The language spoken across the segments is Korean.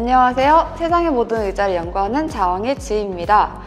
안녕하세요. 세상의 모든 의자를 연구하는 자왕의 지입니다.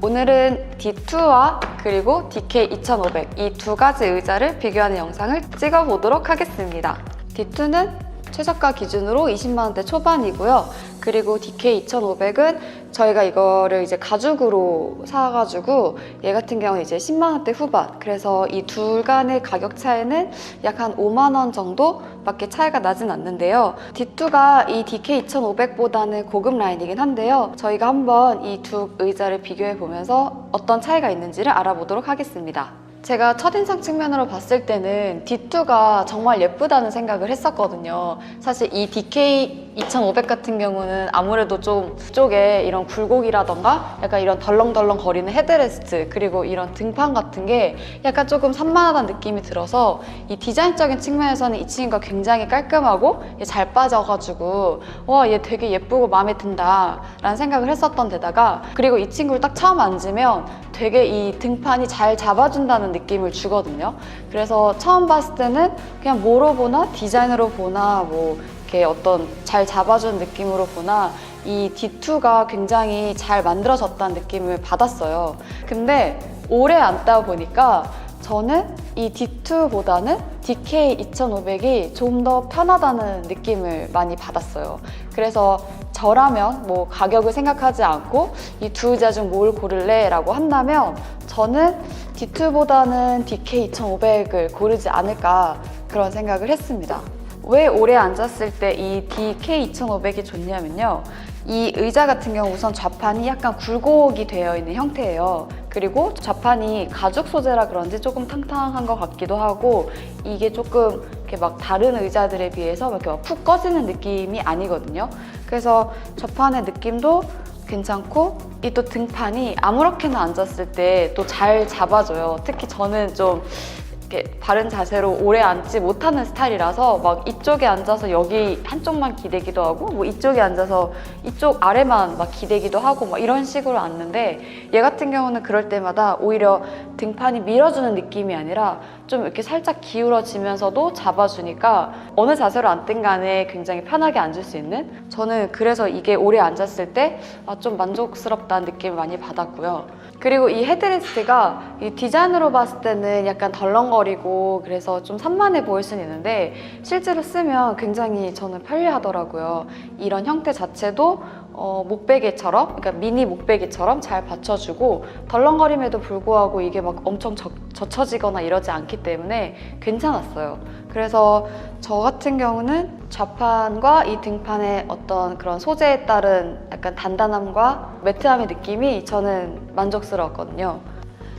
오늘은 D2와 그리고 DK2500 이 두 가지 의자를 비교하는 영상을 찍어보도록 하겠습니다. D2는 최저가 기준으로 20만 원대 초반이고요. 그리고 DK2500은 저희가 이거를 이제 가죽으로 사가지고 얘 같은 경우는 이제 10만 원대 후반. 그래서 이 둘 간의 가격 차이는 약 한 5만 원 정도밖에 차이가 나진 않는데요. D2가 이 DK2500보다는 고급 라인이긴 한데요. 저희가 한번 이 두 의자를 비교해 보면서 어떤 차이가 있는지를 알아보도록 하겠습니다. 제가 첫인상 측면으로 봤을 때는 D2가 정말 예쁘다는 생각을 했었거든요. 사실 이 DK2500 같은 경우는 아무래도 좀 쪽에 이런 굴곡이라던가 약간 이런 덜렁덜렁 거리는 헤드레스트 그리고 이런 등판 같은 게 약간 조금 산만하다는 느낌이 들어서 이 디자인적인 측면에서는 이 친구가 굉장히 깔끔하고 잘 빠져가지고 와 얘 되게 예쁘고 마음에 든다 라는 생각을 했었던 데다가 그리고 이 친구를 딱 처음 앉으면 되게 이 등판이 잘 잡아준다는 느낌을 주거든요. 그래서 처음 봤을 때는 그냥 뭐로 보나 디자인으로 보나 뭐 이렇게 어떤 잘 잡아준 느낌으로 보나 이 D2가 굉장히 잘 만들어졌다는 느낌을 받았어요. 근데 오래 앉다 보니까 저는 이 D2보다는 DK2500이 좀 더 편하다는 느낌을 많이 받았어요. 그래서 저라면 뭐 가격을 생각하지 않고 이 두 의자 중 뭘 고를래? 라고 한다면 저는 D2보다는 DK2500을 고르지 않을까 그런 생각을 했습니다. 왜 오래 앉았을 때 이 DK2500이 좋냐면요. 이 의자 같은 경우 우선 좌판이 약간 굴곡이 되어 있는 형태예요. 그리고 좌판이 가죽 소재라 그런지 조금 탕탕한 것 같기도 하고 이게 조금 이렇게 막 다른 의자들에 비해서 이렇게 막 푹 꺼지는 느낌이 아니거든요. 그래서 좌판의 느낌도 괜찮고 이 또 등판이 아무렇게나 앉았을 때 또 잘 잡아줘요. 특히 저는 좀 이렇게 바른 자세로 오래 앉지 못하는 스타일이라서 막 이쪽에 앉아서 여기 한쪽만 기대기도 하고 뭐 이쪽에 앉아서 이쪽 아래만 막 기대기도 하고 막 이런 식으로 앉는데 얘 같은 경우는 그럴 때마다 오히려 등판이 밀어주는 느낌이 아니라 좀 이렇게 살짝 기울어지면서도 잡아주니까 어느 자세로 앉든 간에 굉장히 편하게 앉을 수 있는 저는 그래서 이게 오래 앉았을 때 아, 좀 만족스럽다는 느낌을 많이 받았고요. 그리고 이 헤드레스트가 이 디자인으로 봤을 때는 약간 덜렁거리고 그래서 좀 산만해 보일 수는 있는데 실제로 쓰면 굉장히 저는 편리하더라고요. 이런 형태 자체도 어, 목베개처럼, 그러니까 미니 목베개처럼 잘 받쳐주고 덜렁거림에도 불구하고 이게 막 엄청 적, 젖혀지거나 이러지 않기 때문에 괜찮았어요. 그래서 저 같은 경우는 좌판과 이 등판의 어떤 그런 소재에 따른 약간 단단함과 매트함의 느낌이 저는 만족스러웠거든요.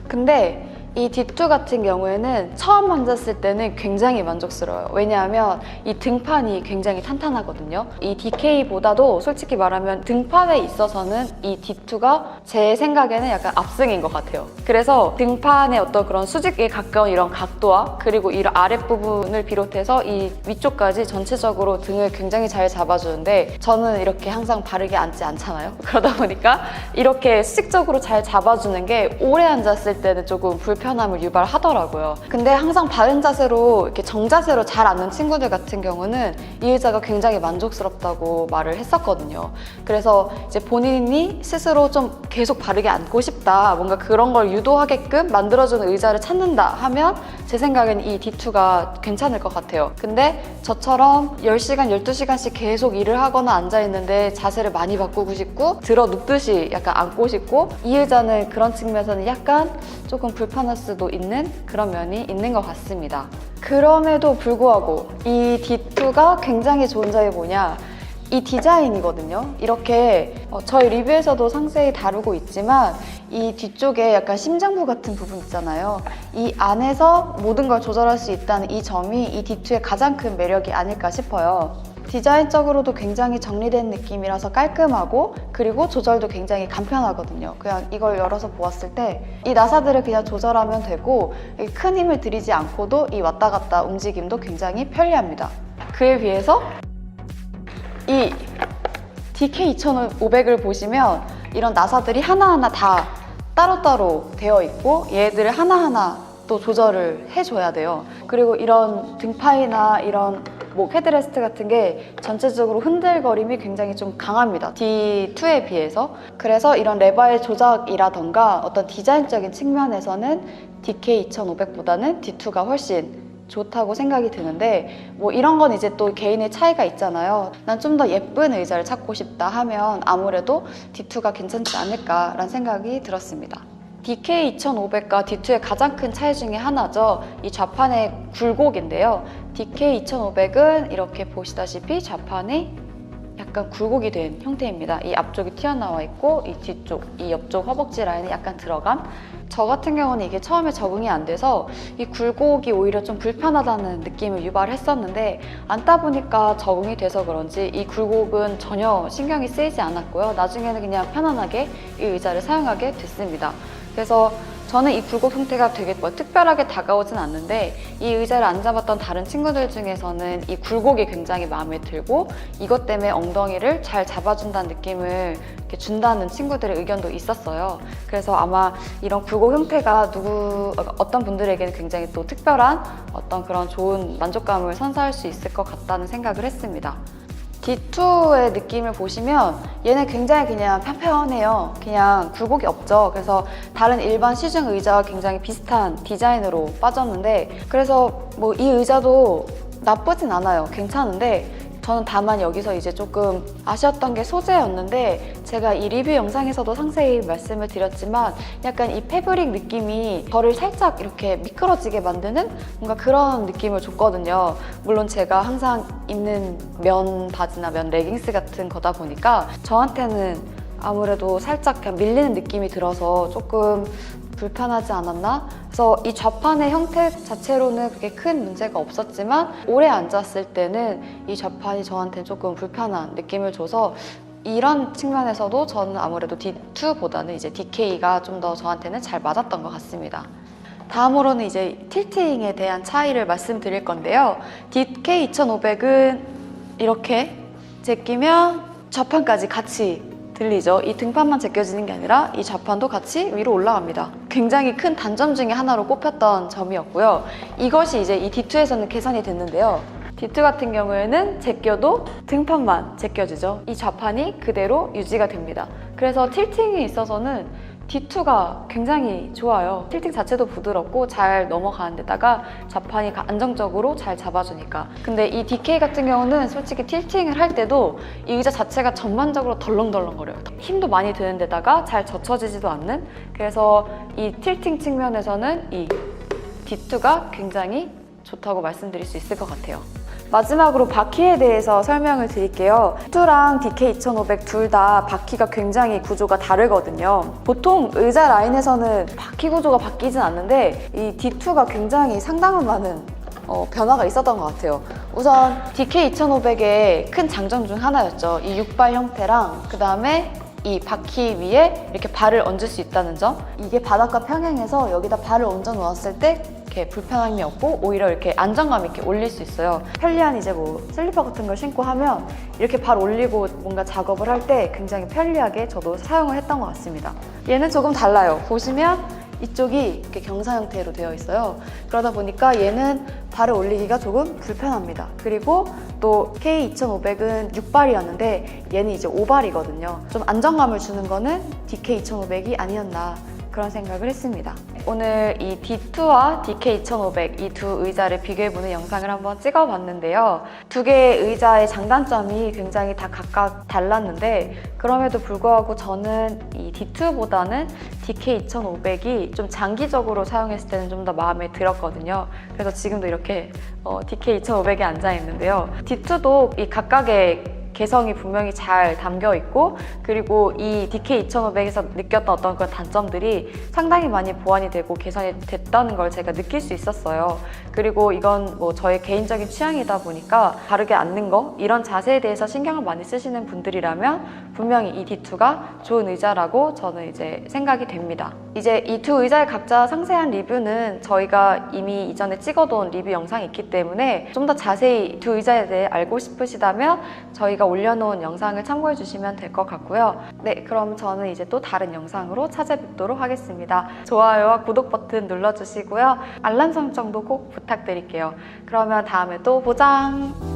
근데 이 D2 같은 경우에는 처음 앉았을 때는 굉장히 만족스러워요. 왜냐하면 이 등판이 굉장히 탄탄하거든요. 이 DK보다도 솔직히 말하면 등판에 있어서는 이 D2가 제 생각에는 약간 압승인 것 같아요. 그래서 등판의 어떤 그런 수직에 가까운 이런 각도와 그리고 이 아랫부분을 비롯해서 이 위쪽까지 전체적으로 등을 굉장히 잘 잡아주는데 저는 이렇게 항상 바르게 앉지 않잖아요. 그러다 보니까 이렇게 수직적으로 잘 잡아주는 게 오래 앉았을 때는 조금 불편함을 유발하더라고요. 근데 항상 바른 자세로 이렇게 정자세로 잘 앉는 친구들 같은 경우는 이 의자가 굉장히 만족스럽다고 말을 했었거든요. 그래서 이제 본인이 스스로 좀 계속 바르게 앉고 싶다, 뭔가 그런 걸 유도하게끔 만들어주는 의자를 찾는다 하면 제 생각엔 이 D2가 괜찮을 것 같아요. 근데 저처럼 10시간, 12시간씩 계속 일을 하거나 앉아있는데 자세를 많이 바꾸고 싶고 들어 눕듯이 약간 앉고 싶고 이 의자는 그런 측면에서는 약간 조금 불편할 수도 있는 그런 면이 있는 것 같습니다. 그럼에도 불구하고 이 D2가 굉장히 좋은 점이 뭐냐 이 디자인이거든요. 이렇게 어, 저희 리뷰에서도 상세히 다루고 있지만 이 뒤쪽에 약간 심장부 같은 부분 있잖아요. 이 안에서 모든 걸 조절할 수 있다는 이 점이 이 D2의 가장 큰 매력이 아닐까 싶어요. 디자인적으로도 굉장히 정리된 느낌이라서 깔끔하고 그리고 조절도 굉장히 간편하거든요. 그냥 이걸 열어서 보았을 때 이 나사들을 그냥 조절하면 되고 큰 힘을 들이지 않고도 이 왔다 갔다 움직임도 굉장히 편리합니다. 그에 비해서 이 DK2500을 보시면 이런 나사들이 하나하나 다 따로따로 되어 있고 얘들을 하나하나 또 조절을 해줘야 돼요. 그리고 이런 등파이나 이런 목 헤드레스트 같은 게 전체적으로 흔들거림이 굉장히 좀 강합니다. D2에 비해서. 그래서 이런 레버의 조작이라던가 어떤 디자인적인 측면에서는 DK2500보다는 D2가 훨씬 좋다고 생각이 드는데 뭐 이런 건 이제 또 개인의 차이가 있잖아요. 난 좀 더 예쁜 의자를 찾고 싶다 하면 아무래도 D2가 괜찮지 않을까라는 생각이 들었습니다. DK2500과 D2의 가장 큰 차이 중에 하나죠. 이 좌판의 굴곡인데요. DK2500은 이렇게 보시다시피 좌판이 약간 굴곡이 된 형태입니다. 이 앞쪽이 튀어나와 있고 이 뒤쪽, 이 옆쪽 허벅지 라인이 약간 들어간 저 같은 경우는 이게 처음에 적응이 안 돼서 이 굴곡이 오히려 좀 불편하다는 느낌을 유발했었는데 앉다 보니까 적응이 돼서 그런지 이 굴곡은 전혀 신경이 쓰이지 않았고요. 나중에는 그냥 편안하게 이 의자를 사용하게 됐습니다. 그래서 저는 이 굴곡 형태가 되게 뭐 특별하게 다가오진 않는데 이 의자를 앉아봤던 다른 친구들 중에서는 이 굴곡이 굉장히 마음에 들고 이것 때문에 엉덩이를 잘 잡아준다는 느낌을 준다는 친구들의 의견도 있었어요. 그래서 아마 이런 굴곡 형태가 누구 어떤 분들에게는 굉장히 또 특별한 어떤 그런 좋은 만족감을 선사할 수 있을 것 같다는 생각을 했습니다. D2의 느낌을 보시면 얘는 굉장히 그냥 편편해요. 그냥 굴곡이 없죠. 그래서 다른 일반 시중 의자와 굉장히 비슷한 디자인으로 빠졌는데 그래서 뭐 이 의자도 나쁘진 않아요. 괜찮은데 저는 다만 여기서 이제 조금 아쉬웠던 게 소재였는데 제가 이 리뷰 영상에서도 상세히 말씀을 드렸지만 약간 이 패브릭 느낌이 저를 살짝 이렇게 미끄러지게 만드는 뭔가 그런 느낌을 줬거든요. 물론 제가 항상 입는 면 바지나 면 레깅스 같은 거다 보니까 저한테는 아무래도 살짝 그냥 밀리는 느낌이 들어서 조금 불편하지 않았나? 그래서 이 좌판의 형태 자체로는 그렇게 큰 문제가 없었지만 오래 앉았을 때는 이 좌판이 저한테 조금 불편한 느낌을 줘서 이런 측면에서도 저는 아무래도 D2보다는 이제 DK가 좀 더 저한테는 잘 맞았던 것 같습니다. 다음으로는 이제 틸팅에 대한 차이를 말씀드릴 건데요. DK 2500은 이렇게 제끼면 좌판까지 같이 들리죠. 이 등판만 제껴지는 게 아니라 이 좌판도 같이 위로 올라갑니다. 굉장히 큰 단점 중에 하나로 꼽혔던 점이었고요. 이것이 이제 이 D2에서는 개선이 됐는데요. D2 같은 경우에는 제껴도 등판만 제껴지죠. 이 좌판이 그대로 유지가 됩니다. 그래서 틸팅에 있어서는 D2가 굉장히 좋아요. 틸팅 자체도 부드럽고 잘 넘어가는 데다가 좌판이 가- 안정적으로 잘 잡아주니까. 근데 이 DK 같은 경우는 솔직히 틸팅을 할 때도 이 의자 자체가 전반적으로 덜렁덜렁거려요. 힘도 많이 드는 데다가 잘 젖혀지지도 않는. 그래서 이 틸팅 측면에서는 이 D2가 굉장히 좋다고 말씀드릴 수 있을 것 같아요. 마지막으로 바퀴에 대해서 설명을 드릴게요. D2랑 DK2500 둘 다 바퀴가 굉장히 구조가 다르거든요. 보통 의자 라인에서는 바퀴 구조가 바뀌진 않는데 이 D2가 굉장히 상당한 많은 어, 변화가 있었던 것 같아요. 우선 DK2500의 큰 장점 중 하나였죠. 이 육발 형태랑 그 다음에 이 바퀴 위에 이렇게 발을 얹을 수 있다는 점. 이게 바닥과 평행해서 여기다 발을 얹어 놓았을 때 이렇게 불편함이 없고 오히려 이렇게 안정감 있게 올릴 수 있어요. 편리한 이제 뭐 슬리퍼 같은 걸 신고 하면 이렇게 발 올리고 뭔가 작업을 할 때 굉장히 편리하게 저도 사용을 했던 것 같습니다. 얘는 조금 달라요. 보시면 이쪽이 이렇게 경사 형태로 되어 있어요. 그러다 보니까 얘는 발을 올리기가 조금 불편합니다. 그리고 또 K2500은 6발이었는데 얘는 이제 5발이거든요. 좀 안정감을 주는 거는 DK2500이 아니었나 그런 생각을 했습니다. 오늘 이 D2와 DK2500 이 두 의자를 비교해보는 영상을 한번 찍어봤는데요. 두 개의 의자의 장단점이 굉장히 다 각각 달랐는데 그럼에도 불구하고 저는 이 D2보다는 DK2500이 좀 장기적으로 사용했을 때는 좀 더 마음에 들었거든요. 그래서 지금도 이렇게 어, DK2500에 앉아 있는데요. D2도 이 각각의 개성이 분명히 잘 담겨 있고 그리고 이 DK2500에서 느꼈던 어떤 그런 단점들이 상당히 많이 보완이 되고 개선이 됐다는 걸 제가 느낄 수 있었어요. 그리고 이건 뭐 저의 개인적인 취향이다 보니까 바르게 앉는 거 이런 자세에 대해서 신경을 많이 쓰시는 분들이라면 분명히 이 D2가 좋은 의자라고 저는 이제 생각이 됩니다. 이제 이 두 의자의 각자 상세한 리뷰는 저희가 이미 이전에 찍어둔 리뷰 영상이 있기 때문에 좀 더 자세히 두 의자에 대해 알고 싶으시다면 저희가 올려놓은 영상을 참고해 주시면 될 것 같고요. 네, 그럼 저는 이제 또 다른 영상으로 찾아뵙도록 하겠습니다. 좋아요와 구독 버튼 눌러주시고요. 알람 설정도 꼭 부탁드릴게요. 그러면 다음에 또 보장!